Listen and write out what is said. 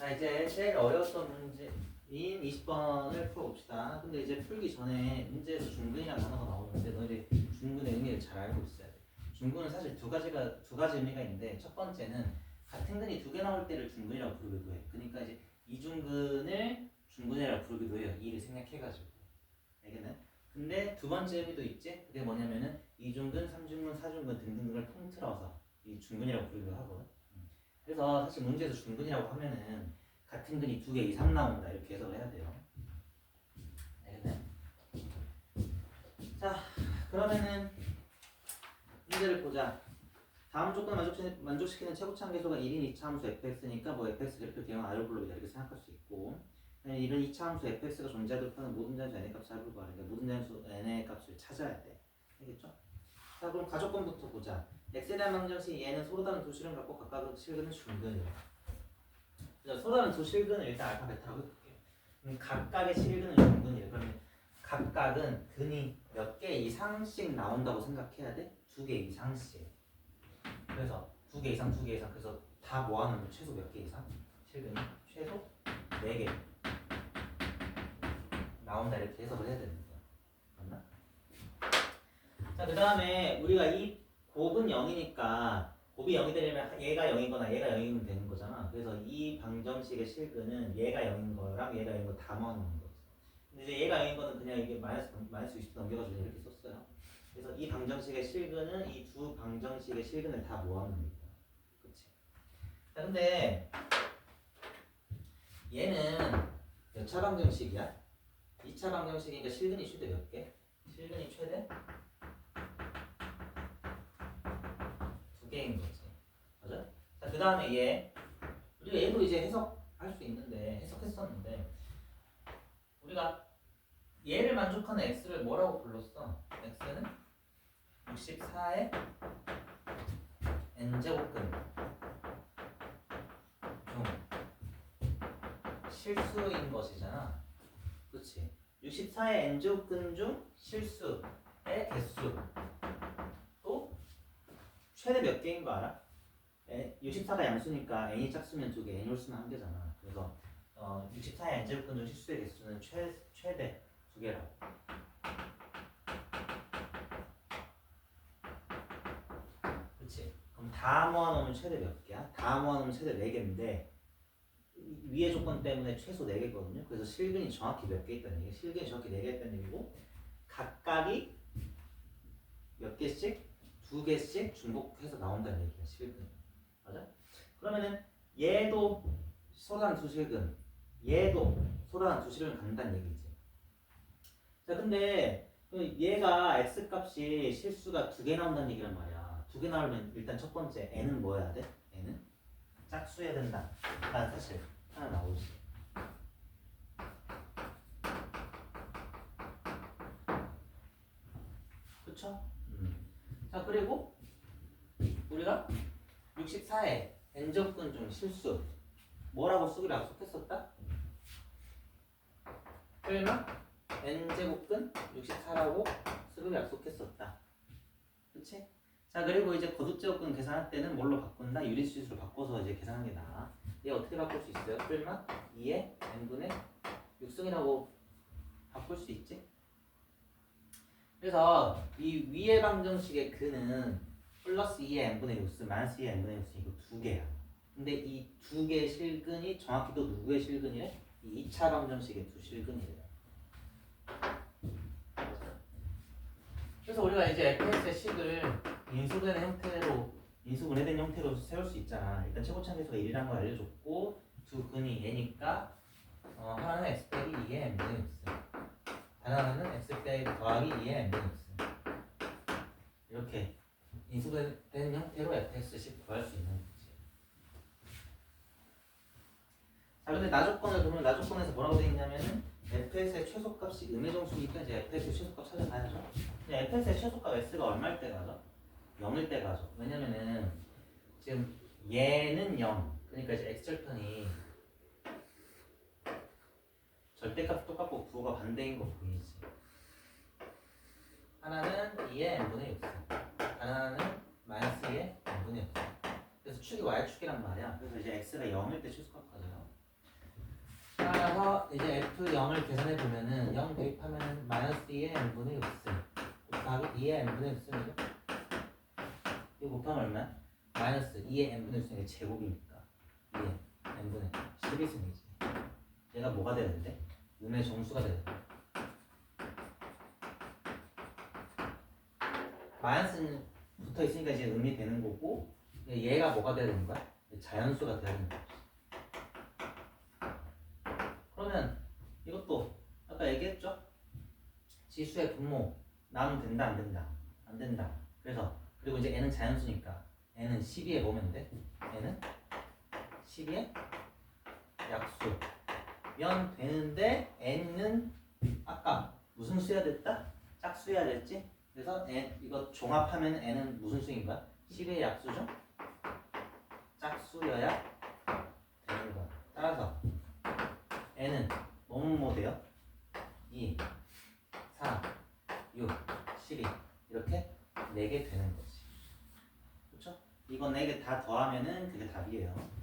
자 이제 제일 어려웠던 문제인 20번을 풀어봅시다. 근데 이제 풀기 전에 문제에서 중근이라는 단어가 나오는데 너희들 중근의 의미를 잘 알고 있어야 돼. 중근은 사실 두 가지가 두 가지 의미가 있는데 첫 번째는 같은 근이 두 개 나올 때를 중근이라고 부르기도 해. 그러니까 이제 이중근을 중근이라고 부르기도 해요. 이를 생략해가지고. 알겠네? 근데 두 번째 의미도 있지. 그게 뭐냐면은 이중근, 삼중근, 사중근 등등을 통틀어서 이 중근이라고 부르기도 하거든. 음. 그래서 사실 문제에서 중근이라고 하면은 같은 근이 두 개 이상 나온다 이렇게 해석을 해야 돼요. 알겠네? 자, 그러면은 문제를 보자. 다음 조건을 만족시, 만족시키는 최고차항 계수가 1인 2차 함수 fx니까 뭐 fx 그래프 대형 아이로 블록이다 이렇게 생각할 수 있고 이런 2차 함수 fx가 존재하도록 하는 모든 자연수 n의 값을 알고 구하는 게 모든 자연수 n의 값을 찾아야 돼. 알겠죠? 자 그럼 가족권부터 보자. 대한 방정식 얘는 서로 다른 두 실을 갖고 각각 실근은. 자, 서로 다른 두 실근을 일단 알파 베타라고 해볼게요. 그럼 각각의 실근은 중근이에요. 그러면 각각은 근이 몇 개 이상씩 나온다고 생각해야 돼? 두 개 이상씩. 그래서 두 개 이상, 두 개 이상. 그래서 다 모아놓으면 최소 몇 개 이상? 실근이 최소 네 개 나온다 이렇게 해석을 해야 되는? 자, 그 다음에 우리가 이 곱은 0이니까 곱이 0이 되려면 얘가 0이거나 얘가 0이면 되는 거잖아. 그래서 이 방정식의 실근은 얘가 0인 거랑 얘가 0인 거다 모아놓는 거지. 근데 이제 얘가 0인 거는 그냥 이게 마이너스, 마이너스 20 넘겨가지고 이렇게 썼어요. 그래서 이 방정식의 실근은 이 두 방정식의 실근을 다 모아놓는 거야. 그치? 자, 근데 얘는 몇 차 방정식이야? 2차 방정식이니까 실근이 최대 몇 개? 실근이 최대? 두 개인 거지. 맞아? 자, 그 다음에 얘. 우리가 얘도 이제 해석할 수 있는데, 해석했었는데, 우리가 얘를 만족하는 x를 뭐라고 불렀어? x는 64의 n제곱근 중 실수인 것이잖아. 그치? 64의 n제곱근 중 실수의 개수 또 최대 몇 개인 거 알아? 64가 양수니까 n이 짝수면 두 개, n이 홀수면 한 개잖아. 그래서 어, 64의 n제곱근 중 실수의 개수는 최, 최대 두 개라고. 그치? 그럼 다 모아놓으면 최대 몇 개야? 다 모아놓으면 최대 네 개인데 이- 위의 조건 때문에 최소 네 개거든요. 그래서 실근이 정확히 몇 개 있다는 얘기. 실근이 정확히 네 개 있다는 얘기고 각각이 몇 개씩 두 개씩 중복해서 나온다는 얘기야. 실근. 맞아? 그러면은 얘도 서로 다른 두 실근, 얘도 서로 다른 두 실근 간다는 얘기지. 자, 근데 그 얘가 x 값이 실수가 두 개 나온다는 얘기란 말이야. 두 개 나오면 일단 첫 번째 n은 뭐 해야 돼? n은 짝수해야 된다. 라는 사실 하나 나오지. 그쵸? 음. 자 그리고 우리가 64에 n제곱근 중 실수 뭐라고 쓰기로 약속했었다? 설마 n제곱근 64라고 쓰기로 약속했었다. 그치? 자 그리고 이제 거듭제곱근 계산할 때는 뭘로 바꾼다? 유리수로 바꿔서 이제 계산하는 게 나아. 얘 어떻게 바꿀 수 있어요? 설마 2에 n분의 6승이라고 바꿀 수 있지? 그래서 이 위의 방정식의 근은 플러스 2의 n분의 6승, 마이너스 2의 n분의 6승 이거 두 개야. 근데 이 두 개의 실근이 정확히 또 누구의 실근이래? 이 2차 방정식의 두 실근이래요. 그래서 우리가 이제 fx의 식을 인수된 형태로 인수분해된 형태로 세울 수 있잖아. 일단 최고차 계수가 1이라는 걸 알려줬고 두 근이 얘니까 어, 하나는 x 빼기 2의 n분의 6승 하나는 x 빼기 더하기 2의 n분의 6승 이렇게 인수된 형태로 fx식 구할 수 있는 거지. 자 근데 나조건을 보면 나조건에서 뭐라고 돼 있냐면은 fx의 최소값이 음의 정수니까 이제 fx의 최소값 찾아가야죠. 근데 fx의 최소값 s가 얼마일 때 가죠? 0일 때 가죠. 왜냐면은 지금 얘는 0. 그러니까 이제 x절편이 절대값 똑같고 부호가 반대인 거 보이지? 하나는 2의 n분의 6승 하나는 마이너스 2의 n분의 6승 그래서 축이 y축이란 말이야. 그래서 이제 x가 0일 때 최소값 가져요. 따라서 이제 F0을 계산해 보면은 0 대입하면은 마이너스 2의 n분의 6승 곱하기 2의 n분의 6승이죠. 이거 곱하면 얼마야? 마이너스 2의 n분의 6승이 제곱이니까 2의 n분의 12승이지. 얘가 뭐가 되는데? 음의 정수가 돼. 마이너스는 붙어 있으니까 이제 음이 되는 거고 얘가 뭐가 되는 거야? 자연수가 되는 거야. 그러면 이것도 아까 얘기했죠? 지수의 분모 나누면 된다 안 된다 안 된다. 그래서 그리고 이제 n은 자연수니까 n은 12에 뭐면 돼? n은 12에 약수 면 되는데 n은 아까 무슨 수야 됐다? 짝수야 됐지? 그래서 n 이거 종합하면 n은 무슨 수인 거야? 10의 약수죠? 짝수여야 되는 거야. 따라서 n은 뭐뭐 돼요? 2, 4, 6, 12 이렇게 4개 되는 거지. 그렇죠? 이거 4개 다 더하면은 그게 답이에요.